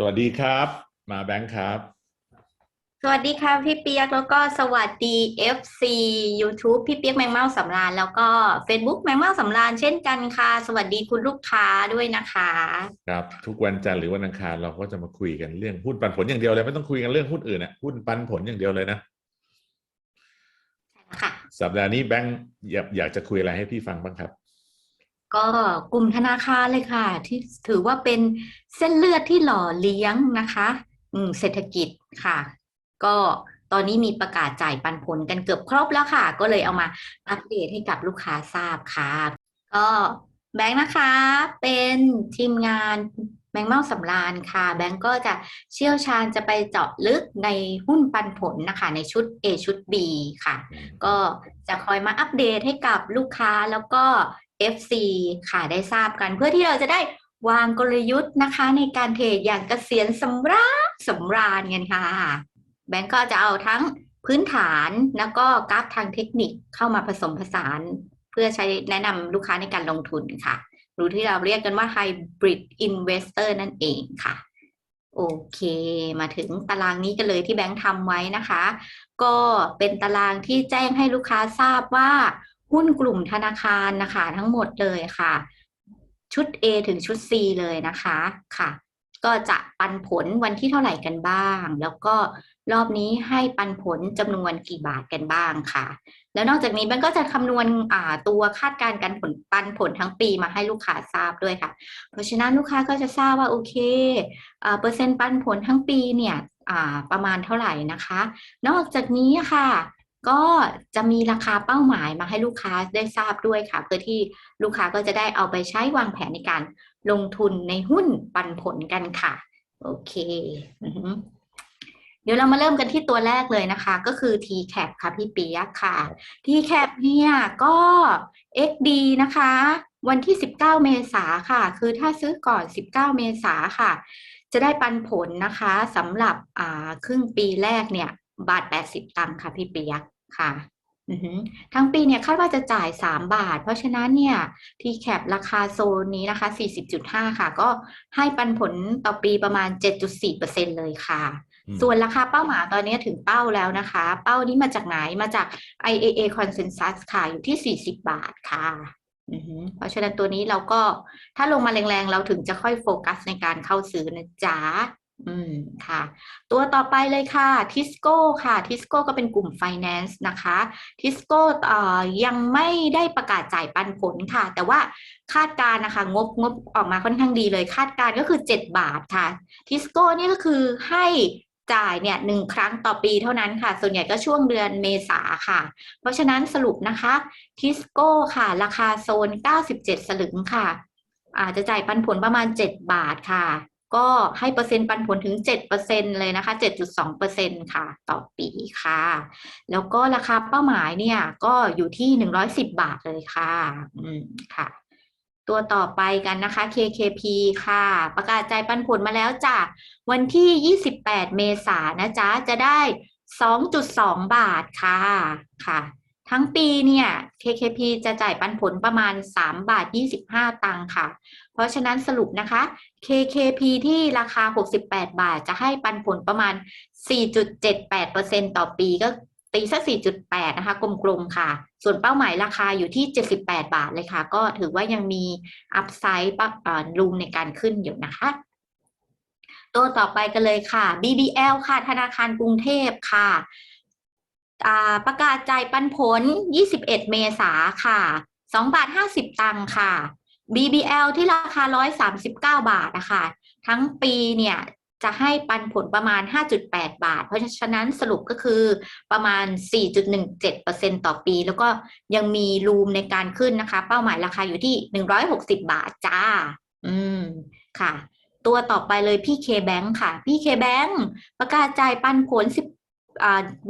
สวัสดีครับ มาแบงค์ครับ สวัสดีค่ะพี่เปียกแล้วก็สวัสดี FC YouTube พี่เปียกแมงเม่าสำราญแล้วก็ Facebook แมงเม่าสำราญเช่นกันค่ะ สวัสดีคุณลูกค้าด้วยนะคะ ครับ ทุกวันจันทร์หรือวันอังคารเราก็จะมาคุยกันเรื่องหุ้นปันผลอย่างเดียวเลยไม่ต้องคุยกันเรื่องหุ้นอื่นนะหุ้นปันผลอย่างเดียวเลยนะค่ะ สัปดาห์นี้แบงค์อยากอยากจะคุยอะไรให้พี่ฟังบ้างครับ ก็กลุ่มธนาคารเลยค่ะ ที่ถือว่าเป็นเส้นเลือดที่หล่อเลี้ยงนะคะอืมเศรษฐกิจค่ะ ก็ตอนนี้มีประกาศจ่ายปันผลกันเกือบครบแล้วค่ะ ก็เลยเอามาอัปเดตให้กับลูกค้าทราบค่ะ ก็แบงค์นะคะ เป็นทีมงานแบงค์เมาสำราญค่ะ แบงค์ก็จะเชี่ยวชาญจะไปเจาะลึกในหุ้นปันผลนะคะ ในชุด A ชุด B ค่ะ ก็จะคอยมาอัปเดตให้กับลูกค้าแล้วก็ FC ค่ะได้ทราบกัน เพื่อที่เราจะได้วางกลยุทธ์นะคะ ในการเทรดอย่างเกษียณสำราญสำราญกันค่ะ แบงก์ก็จะเอาทั้งพื้นฐานแล้วก็กราฟทางเทคนิคเข้ามาผสมผสาน เพื่อใช้แนะนำลูกค้าในการลงทุนค่ะ หรือที่เราเรียกกันว่า Hybrid Investor นั่นเองค่ะ โอเคมาถึงตารางนี้กันเลยที่แบงค์ทำไว้นะคะ ก็เป็นตารางที่แจ้งให้ลูกค้าทราบว่า หุ้นกลุ่มธนาคารนะคะ ทั้งหมดเลยค่ะ ชุด A ถึงชุด C เลยนะคะค่ะ ก็จะปันผลวันที่เท่าไหร่กันบ้าง แล้วก็รอบนี้ให้ปันผลจำนวนกี่บาทกันบ้างค่ะ แล้วนอกจากนี้มันก็จะคำนวณตัวคาดการณ์การผลปันผลทั้งปีมาให้ลูกค้าทราบด้วยค่ะ เพราะฉะนั้นลูกค้าก็จะทราบว่าโอเคอเปอร์เซ็นต์ปันผลทั้งปีเนี่ยประมาณเท่าไหร่นะคะ นอกจากนี้ค่ะ ก็จะมีราคาเป้าหมายมาให้ลูกค้าได้ทราบด้วยค่ะ เพื่อที่ลูกค้าก็จะได้เอาไปใช้วางแผนในการลงทุนในหุ้นปันผลกันค่ะ โอเคเดี๋ยวเรามาเริ่มกันที่ตัวแรกเลยนะคะ ก็คือ TCAP ค่ะพี่ปียค่ะ TCAP เนี่ยก็ XD นะคะ วันที่ 19 เมษาค่ะ คือถ้าซื้อก่อน 19 เมษาค่ะ จะได้ปันผลนะคะสำหรับครึ่งปีแรกเนี่ยบาท 80 ตังค์ค่ะพี่เปียก ค่ะอือหือทั้งปีเนี่ยคาดว่าจะจ่าย 3 บาท เพราะฉะนั้นเนี่ยทีแคปราคาโซนนี้นะคะ 40.5 ค่ะ ก็ให้ปันผลต่อปีประมาณ 7.4%เลยค่ะอืมส่วนราคาเป้าหมายตอนนี้ถึงเป้าแล้วนะคะ เป้านี้มาจากไหนมาจาก IAA Consensus ค่ะ อยู่ที่ 40 บาทค่ะอือหือเพราะฉะนั้นตัวนี้เราก็ถ้าลงมาแรงๆ เราถึงจะค่อยโฟกัสในการเข้าซื้อนะจ๊ะ อืมค่ะ ตัวต่อไปเลยค่ะทิสโก้ค่ะทิสโก้ก็เป็นกลุ่ม Finance นะคะทิสโก้เอ่อยังไม่ได้ประกาศจ่ายปันผลค่ะ แต่ว่าคาดการณ์นะคะงบงบออกมาค่อนข้างดีเลย คาดการณ์ก็คือ 7 บาทค่ะทิสโก้นี่ก็คือให้จ่ายเนี่ยหนึ่งครั้งต่อปีเท่านั้นค่ะ ส่วนใหญ่ก็ช่วงเดือนเมษาค่ะ เพราะฉะนั้นสรุปนะคะทิสโก้ค่ะ ราคาโซน 97 สลึงค่ะ อาจจะจ่ายปันผลประมาณ 7 บาทค่ะ ก็ให้เปอร์เซ็นต์ปันผลถึง 7%เลยนะคะ 7.2%ค่ะ ต่อปีค่ะ แล้วก็ราคาเป้าหมายเนี่ย ก็อยู่ที่ 110 บาทเลยค่ะ อืมค่ะ ตัวต่อไปกันนะคะ KKP ค่ะ ประกาศจ่ายปันผลมาแล้วจ้ะ วันที่ 28 เมษายนนะจ๊ะ จะได้ 2.2 บาทค่ะ ค่ะทั้งปีเนี่ย KKP จะจ่ายปันผลประมาณ 3 บาท 25 ตังค์ค่ะ เพราะฉะนั้นสรุปนะคะ KKP ที่ราคา 68 บาทจะให้ปันผลประมาณ 4.78%ต่อปีก็ตีสัก 4.8 นะคะ กลมๆ ค่ะ ส่วนเป้าหมายราคาอยู่ที่ 78 บาทเลยค่ะ ก็ถือว่ายังมีอัพไซด์รูมในการขึ้นอยู่นะคะ ตัวต่อไปกันเลยค่ะ BBL ค่ะ ธนาคารกรุงเทพค่ะประกาศจ่ายปันผล 21 เมษาค่ะ 2 บาท 50 ตังค์ค่ะ BBL ที่ราคา 139 บาทนะคะทั้งปีเนี่ยจะให้ปันผลประมาณ 5.8 บาท เพราะฉะนั้นสรุปก็คือประมาณ 4.17%ต่อปี แล้วก็ยังมีรูมในการขึ้นนะคะ เป้าหมายราคาอยู่ที่ 160 บาทจ้า อืม ค่ะ ตัวต่อไปเลยพี่เคแบงค์ค่ะ พี่เคแบงค์ประกาศจ่ายปันผล10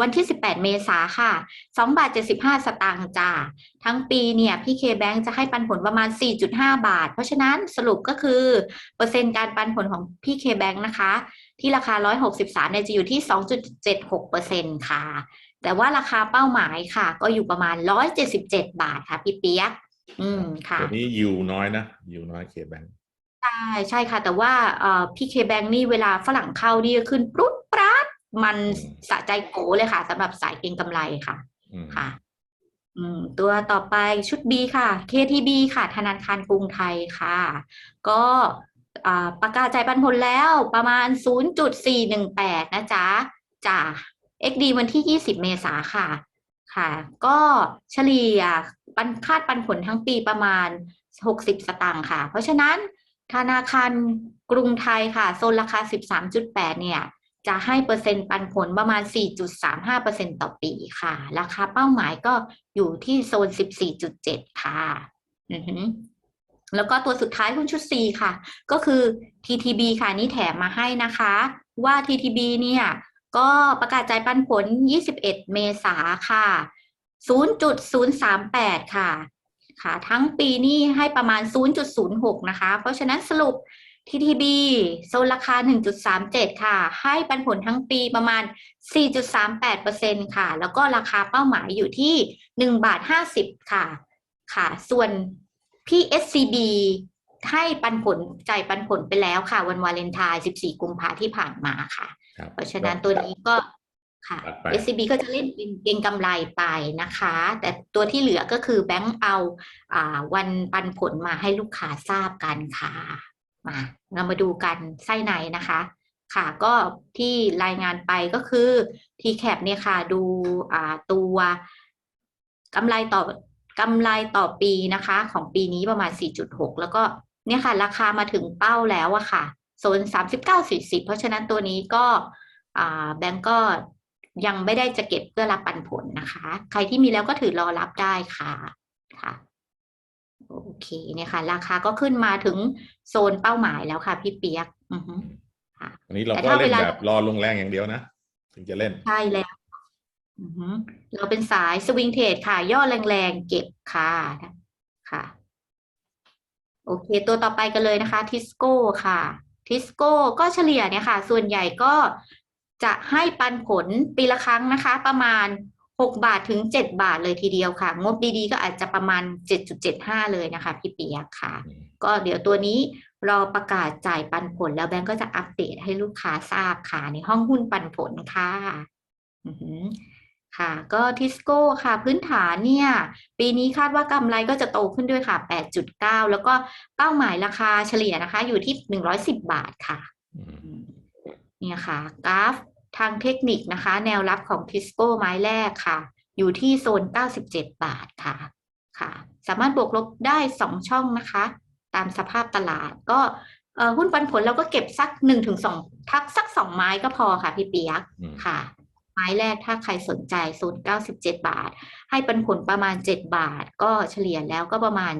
วันที่ 18 เมษาค่ะ2บาท75 สตางค์จ้า ทั้งปีเนี่ยพี่เคแบงค์จะให้ปันผลประมาณ 4.5 บาท เพราะฉะนั้นสรุปก็คือ เปอร์เซ็นต์การปันผลของพี่เคแบงค์นะคะ ที่ราคา 163เนี่ยจะอยู่ที่ 2.76%ค่ะ แต่ว่าราคาเป้าหมายค่ะ ก็อยู่ประมาณ 177 บาทค่ะ พี่เปียก อืมค่ะตัวนี้ยิวน้อยนะยิวน้อยเคแบงค์ใช่ใช่ค่ะ แต่ว่าเอ่อพีเคแบงนี่เวลาฝรั่งเข้านี่ก็ขึ้นปรุดปราด มันสะใจโกเลยค่ะสำหรับสายเก็งกำไรค่ะอืมค่ะ อืม ตัวต่อไปชุด B ค่ะ KTB ค่ะ ธนาคารกรุงไทยค่ะ ก็อ่าประกาศจ่ายปันผลแล้วประมาณ 0.418 นะจ๊ะจ้ะ XD วันที่ 20 เมษาค่ะ ค่ะ ก็เฉลี่ยปันคาดปันผลทั้งปีประมาณ 60 สตางค์ค่ะ เพราะฉะนั้นธนาคารกรุงไทยค่ะ โซนราคา 13.8 เนี่ย จะให้เปอร์เซ็นต์ปันผลประมาณ 4.35%ต่อปีค่ะ ราคาเป้าหมายก็อยู่ที่โซน 14.7 ค่ะอือหือแล้วก็ตัวสุดท้ายหุ้นชุด C ค่ะ ก็คือ TTB ค่ะนี่แถมมาให้นะคะ ว่า TTB เนี่ย ก็ประกาศจ่ายปันผล 21 เมษาค่ะ 0.038 ค่ะ ค่ะ ทั้งปีนี่ให้ประมาณ 0.06 นะคะ เพราะฉะนั้นสรุป TTB โซนราคา 1.37 ค่ะ ให้ปันผลทั้งปีประมาณ 4.38%ค่ะ แล้วก็ราคาเป้าหมายอยู่ที่ 1 บาท 50 ค่ะ ค่ะ ส่วน PSCB ให้ปันผลจ่ายปันผลไปแล้วค่ะ วันวาเลนไทน์ 14 กุมภาที่ผ่านมาค่ะครับเพราะฉะนั้นตัวนี้ก็ค่ะตัดไป SCB ก็จะเล่นเป็นเก็งกำไรไปนะคะ แต่ตัวที่เหลือก็คือแบงก์เอาอ่าวันปันผลมาให้ลูกค้าทราบกันค่ะ มาเรามาดูกันไส้ในนะคะ ค่ะก็ที่รายงานไปก็คือ TCAP เนี่ยค่ะดูตัวกำไรต่อกำไรต่อปีนะคะ ของปีนี้ประมาณ 4.6 แล้วก็เนี่ยค่ะ ราคามาถึงเป้าแล้วอะค่ะโซน 39-40 เพราะฉะนั้นตัวนี้ก็แบงก์ก็ยังไม่ได้จะเก็บเพื่อรับปันผลนะคะ ใครที่มีแล้วก็ถือรอรับได้ค่ะค่ะ โอเคเนี่ยค่ะ ราคาก็ขึ้นมาถึงโซนเป้าหมายแล้วค่ะ พี่เปียกอือฮึค่ะอันนี้เราแต่ก็ถ้าเล่นเวลาแบบรอลงแรงอย่างเดียวนะ ถึงจะเล่น ใช่แล้วอือฮึเราเป็นสายสวิงเทรดค่ะ ย่อแรงๆ เก็บค่ะค่ะ โอเค ตัวต่อไปกันเลยนะคะทิสโก้ค่ะทิสโก้ก็เฉลี่ยเนี่ยค่ะ ส่วนใหญ่ก็จะให้ปันผลปีละครั้งนะคะ ประมาณ 6 บาทถึง 7 บาทเลยทีเดียวค่ะ งบดีๆ ก็อาจจะประมาณ 7.75 เลยนะคะ พี่เปียกค่ะ ก็เดี๋ยวตัวนี้รอประกาศจ่ายปันผลแล้วแบงก์ก็จะอัปเดตให้ลูกค้าทราบค่ะ ในห้องหุ้นปันผลค่ะอือหือค่ะ ก็ทิสโก้ค่ะ พื้นฐานเนี่ย ปีนี้คาดว่ากำไรก็จะโตขึ้นด้วยค่ะ 8.9 แล้วก็เป้าหมายราคาเฉลี่ยนะคะ อยู่ที่ 110 บาทค่ะอืมอืมเนี่ยค่ะกราฟ ทางเทคนิคนะคะ แนวรับของทิสโก้ไม้แรกค่ะ อยู่ที่โซน 97 บาทค่ะค่ะ สามารถบวกลบได้ 2 ช่องนะคะ ตามสภาพตลาดก็เอ่อหุ้นปันผลเราก็เก็บสัก1ถึง2ทักสัก2ไม้ก็พอค่ะพี่เปียกอืมค่ะ ไม้แรกถ้าใครสนใจโซน97บาท ให้ปันผลประมาณ7บาท ก็เฉลี่ยแล้วก็ประมาณ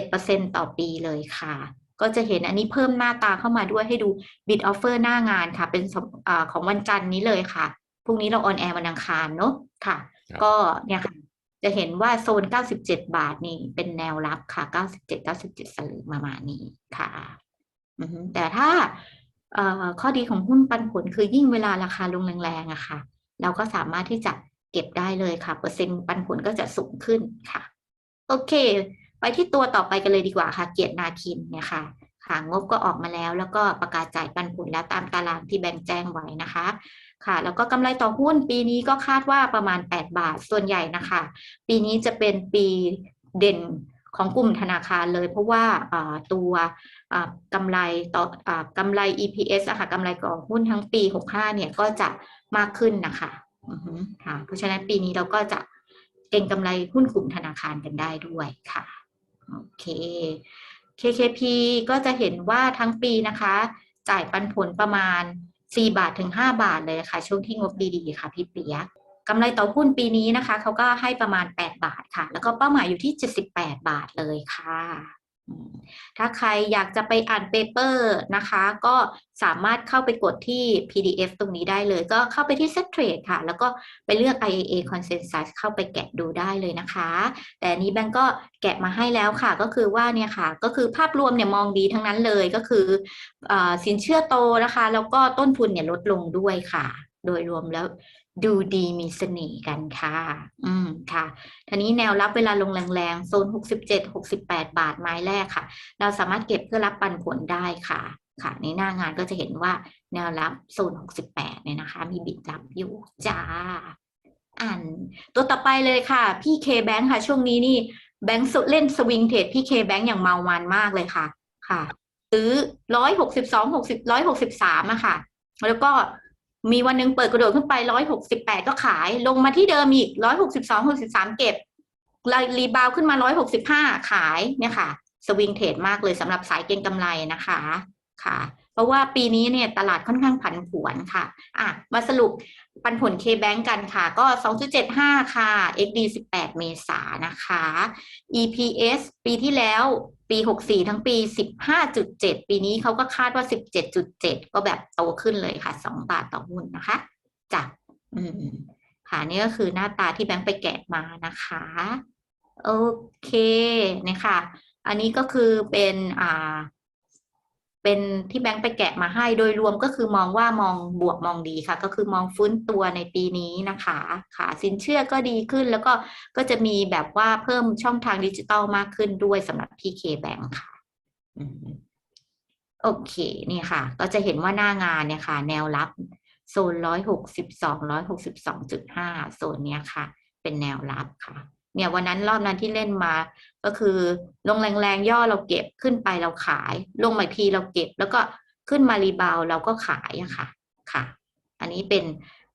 7%ต่อปีเลยค่ะ ก็จะเห็นอันนี้เพิ่มหน้าตาเข้ามาด้วยให้ดู bid offer หน้างานค่ะ เป็นสำอาของวันจันทร์นี้เลยค่ะ พรุ่งนี้เราออนแอร์วันอังคารเนอะค่ะครับก็เนี่ยค่ะ จะเห็นว่าโซน 97 บาทนี่เป็นแนวรับค่ะ 97 97 สลึงประมาณนี้ค่ะอือฮึแต่ถ้าเอ่อข้อดีของหุ้นปันผลคือยิ่งเวลาราคาลงแรงๆอะค่ะ เราก็สามารถที่จะเก็บได้เลยค่ะ เปอร์เซ็นต์ปันผลก็จะสูงขึ้นค่ะ โอเค ไปที่ตัวต่อไปกันเลยดีกว่าค่ะ เกียรตินาคินเนี่ยค่ะค่ะงบก็ออกมาแล้ว แล้วก็ประกาศจ่ายปันผลแล้วตามตารางที่แบงค์แจ้งไว้นะคะ ค่ะ แล้วก็กำไรต่อหุ้นปีนี้ก็คาดว่าประมาณ 8 บาทส่วนใหญ่นะคะ ปีนี้จะเป็นปีเด่นของกลุ่มธนาคารเลย เพราะว่าอ่าตัวอ่ากำไรต่ออ่ากำไร EPS อะค่ะกำไรต่อหุ้นทั้งปี 65 เนี่ยก็จะมากขึ้นนะคะอือฮึค่ะ เพราะฉะนั้นปีนี้เราก็จะเก็งกำไรหุ้นกลุ่มธนาคารกันได้ด้วยค่ะ โอเค KKP ก็จะเห็นว่าทั้งปีนะคะ จ่ายปันผลประมาณ 4 บาทถึง 5 บาทเลยค่ะ ช่วงที่งบดีๆค่ะพี่เปียกกำไรต่อหุ้นปีนี้นะคะ เขาก็ให้ประมาณ 8 บาทค่ะ แล้วก็เป้าหมายอยู่ที่ 78 บาทเลยค่ะ ถ้าใครอยากจะไปอ่านเปเปอร์นะคะ ก็สามารถเข้าไปกดที่ PDF ตรงนี้ได้เลย ก็เข้าไปที่ Set Trade ค่ะ แล้วก็ไปเลือก IAA Consensus เข้าไปแกะดูได้เลยนะคะ แต่นี้แบงก์ก็แกะมาให้แล้วค่ะ ก็คือว่าเนี่ยค่ะ ก็คือภาพรวมเนี่ยมองดีทั้งนั้นเลยก็คืออสินเชื่อโตนะคะ แล้วก็ต้นทุนเนี่ยลดลงด้วยค่ะ โดยรวมแล้ว ดูดีมีเสน่ห์กันค่ะ อืมค่ะทีนี้แนวรับเวลาลงแรงๆ โซน 67 68 บาทไม้แรกค่ะ เราสามารถเก็บเพื่อรับปันผลได้ค่ะ ค่ะ ในหน้างานก็จะเห็นว่าแนวรับโซน 68 เนี่ยนะคะ มีบิดรับอยู่จ้าอ่านตัวต่อไปเลยค่ะ พี่เคแบงค์ค่ะ ช่วงนี้นี่แบงค์เล่นสวิงเทรดพี่เคแบงค์อย่างเมามันมากเลยค่ะ ค่ะ ซื้อร้อยหกสิบสองหกสิบร้อยหกสิบสามอะค่ะ แล้วก็ มีวันหนึ่งเปิดกระโดดขึ้นไปร้อยหกสิบแปดก็ขาย ลงมาที่เดิมอีกร้อยหกสิบสองหกสิบสามเก็บรีบาวขึ้นมาร้อยหกสิบห้าขายเนี่ยค่ะ สวิงเทรดมากเลยสำหรับสายเก็งกำไรนะคะค่ะ เพราะว่าปีนี้เนี่ยตลาดค่อนข้างผันผวนค่ะอะมาสรุปปันผล K-Bank กันค่ะ ก็ 2.75 ค่ะ XD 18 เมษานะคะ EPS ปีที่แล้วปี 64 ทั้งปี 15.7 ปีนี้เขาก็คาดว่า 17.7 ก็แบบโตขึ้นเลยค่ะ 2 บาทต่อหุ้นนะคะจ้ะอืมค่ะนี่ก็คือหน้าตาที่แบงค์ไปแกะมานะคะ โอเคเนี่ยค่ะอันนี้ก็คือเป็นอ่า เป็นที่แบงค์ไปแกะมาให้โดยรวมก็คือมองว่ามองบวกมองดีค่ะ ก็คือมองฟื้นตัวในปีนี้นะคะค่ะสินเชื่อก็ดีขึ้นแล้วก็ก็จะมีแบบว่าเพิ่มช่องทางดิจิตอลมากขึ้นด้วยสำหรับพี่เคแบงค์ค่ะโอเคนี่ค่ะ ก็จะเห็นว่าหน้างานเนี่ยค่ะ แนวรับ โซนร้อยหกสิบสองร้อยหกสิบสองจุดห้าโซนเนี้ยค่ะ เป็นแนวรับค่ะ เนี่ยวันนั้นรอบนั้นที่เล่นมา ก็คือลงแรงๆย่อเราเก็บขึ้นไปเราขาย ลงมาทีเราเก็บ แล้วก็ขึ้นมารีบาวเราก็ขายอะค่ะค่ะ อันนี้เป็น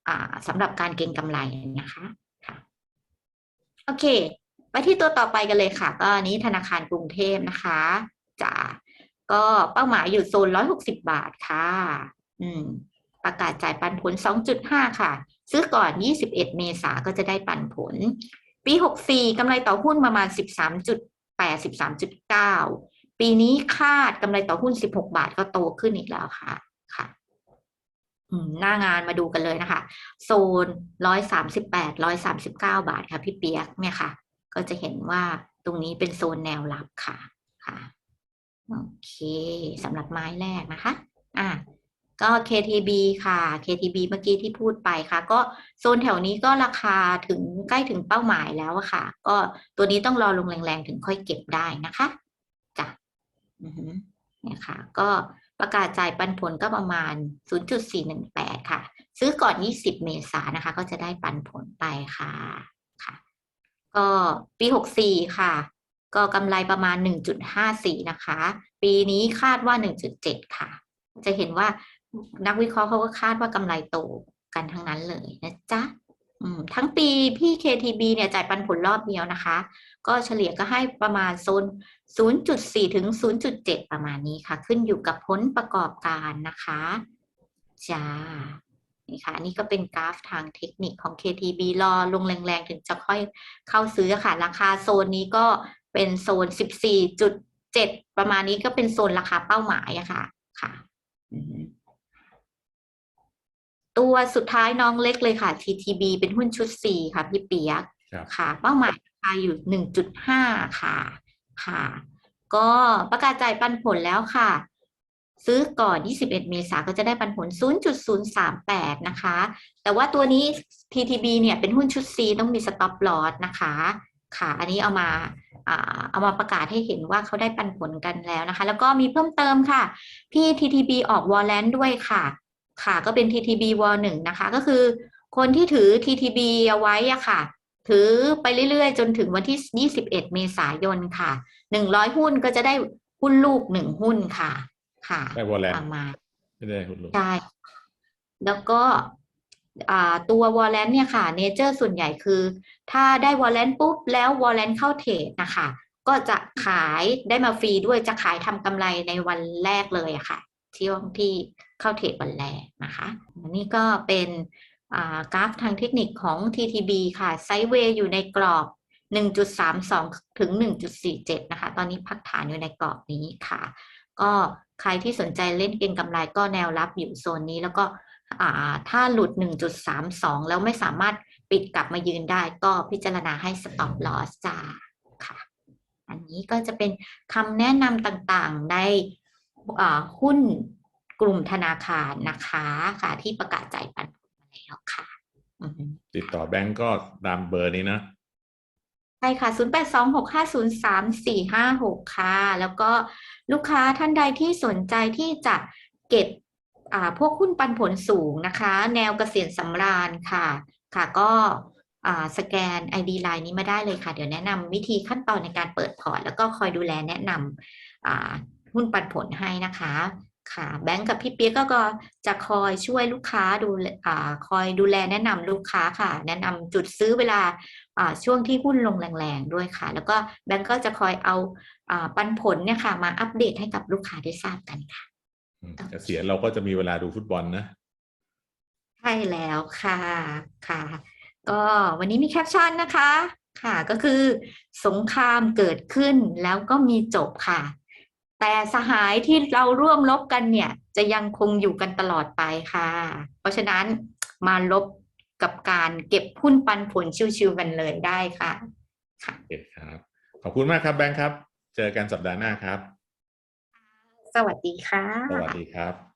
อ่าสำหรับการเก็งกำไรนะคะค่ะโอเคไปที่ตัวต่อไปกันเลยค่ะ ก็อันนี้ธนาคารกรุงเทพนะคะจะก็เป้าหมายอยู่โซนร้อยหกสิบาทค่ะ อืม ประกาศจ่ายปันผล 2.5 ค่ะ ซื้อก่อน 21 เมษาก็จะได้ปันผล ปี 64กำไรต่อหุ้นประมาณ 13.8 13.9 ปีนี้คาดกำไรต่อหุ้น 16 บาทก็โตขึ้นอีกแล้วค่ะค่ะหน้างานมาดูกันเลยนะคะ โซน 138 139 บาทค่ะพี่เปียกเนี่ยค่ะ ก็จะเห็นว่าตรงนี้เป็นโซนแนวรับค่ะค่ะโอเคสำหรับไม้แรกนะคะ อะ ก็ KTB ค่ะ KTB เมื่อกี้ที่พูดไปค่ะ ก็โซนแถวนี้ก็ราคาถึงใกล้ถึงเป้าหมายแล้วค่ะ ก็ตัวนี้ต้องรอลงแรงๆ ถึงค่อยเก็บได้นะคะจ้ะเนี่ยค่ะ ก็ประกาศจ่ายปันผลก็ประมาณ 0.418 ค่ะ ซื้อก่อน 20 เมษายนนะคะ ก็จะได้ปันผลไปค่ะค่ะ ก็ปี 64 ค่ะ ก็กำไรประมาณ 1.54 นะคะ ปีนี้คาดว่า 1.7 ค่ะ จะเห็นว่า นักวิเคราะห์เขาก็คาดว่ากำไรโตกันทั้งนั้นเลยนะจ๊ะทั้งปีพี่ KTB เนี่ยจ่ายปันผลรอบเดียวนะคะ ก็เฉลี่ยก็ให้ประมาณโซน 0.4 ถึง 0.7 ประมาณนี้ค่ะ ขึ้นอยู่กับผลประกอบการนะคะจ้านี่ค่ะอันนี่ก็เป็นกราฟทางเทคนิคของ KTB รอลงแรงๆ ถึงจะค่อยเข้าซื้อค่ะ ราคาโซนนี้ก็เป็นโซน 14.7 ประมาณนี้ก็เป็นโซนราคาเป้าหมายอะค่ะค่ะอืม ตัวสุดท้ายน้องเล็กเลยค่ะ TTB เป็นหุ้นชุด C ค่ะ พี่เปียกครับค่ะ เป้าหมายราคาอยู่ 1.5 ค่ะค่ะ ก็ประกาศจ่ายปันผลแล้วค่ะ ซื้อก่อน 21 เมษาก็จะได้ปันผล 0.038 นะคะ แต่ว่าตัวนี้ TTB เนี่ยเป็นหุ้นชุด C ต้องมี stop loss นะคะ ค่ะ อันนี้เอามาอ่าเอามาประกาศให้เห็นว่าเขาได้ปันผลกันแล้วนะคะ แล้วก็มีเพิ่มเติมค่ะ พี่ TTB ออกวอลเลนด้วยค่ะ ค่ะก็เป็น TTB วอลหนึ่งนะคะ ก็คือคนที่ถือ TTB เอาไว้อะค่ะ ถือไปเรื่อยๆ จนถึงวันที่ 21 เมษายนค่ะ 100 หุ้นก็จะได้หุ้นลูกหนึ่งหุ้นค่ะ ค่ะได้วอลเลนประมาณไม่ได้คุณลุงใช่แล้วก็อ่าตัววอลเลนเนี่ยค่ะเนเจอร์ส่วนใหญ่คือ ถ้าได้วอลเลนปุ๊บ แล้ววอลเลนเข้าเทรดนะคะ ก็จะขายได้มาฟรีด้วยจะขายทำกำไรในวันแรกเลยอะค่ะที่วงที่ เข้าเทรดวันแรกนะคะนนี้ก็เป็นกราฟทางเทคนิคของ TTB ค่ะ ไซด์เวย์อยู่ในกรอบ 1.32 ถึง 1.47 นะคะ ตอนนี้พักฐานอยู่ในกรอบนี้ค่ะ ก็ใครที่สนใจเล่นเก็งกำไรก็แนวรับอยู่โซนนี้ แล้วก็ถ้าหลุด 1.32 แล้วไม่สามารถปิดกลับมายืนได้ก็พิจารณาให้ stop loss จ้าค่ะ อันนี้ก็จะเป็นคำแนะนำต่างๆในหุ้น กลุ่มธนาคารนะคะค่ะ ที่ประกาศจ่ายปันผลมาแล้วค่ะอือฮึติดต่อแบงก์ก็ตามเบอร์นี้นะใช่ค่ะ 0 8 2 6 5 0 3 4 5 6 ค่ะ แล้วก็ลูกค้าท่านใดที่สนใจที่จะเก็บอ่าพวกหุ้นปันผลสูงนะคะ แนวเกษียณสำราญค่ะ ค่ะก็อ่าสแกน ID Line นี้มาได้เลยค่ะ เดี๋ยวแนะนำวิธีขั้นตอนในการเปิดพอร์ต แล้วก็คอยดูแลแนะนำอ่าหุ้นปันผลให้นะคะ ค่ะแบงก์กับพี่เปียกก็ก็จะคอยช่วยลูกค้าดูแลอ่าคอยดูแลแนะนำลูกค้าค่ะ แนะนำจุดซื้อเวลาอ่าช่วงที่หุ้นลงแรงๆด้วยค่ะ แล้วก็แบงก์ก็จะคอยเอาอ่าปันผลเนี่ยค่ะ มาอัปเดตให้กับลูกค้าได้ทราบกันค่ะอืมเกษียณเราก็จะมีเวลาดูฟุตบอลนะใช่แล้วค่ะค่ะ ก็วันนี้มีแคปชั่นนะคะ ค่ะก็คือสงครามเกิดขึ้นแล้วก็มีจบค่ะ แต่สหายที่เราร่วมรบกันเนี่ย จะยังคงอยู่กันตลอดไปค่ะ เพราะฉะนั้นมาลบกับการเก็บหุ้นปันผลชิวๆกันเลยได้ค่ะค่ะโอเคครับ ขอบคุณมากครับแบงค์ครับ เจอกันสัปดาห์หน้าครับ สวัสดีค่ะ สวัสดีครับ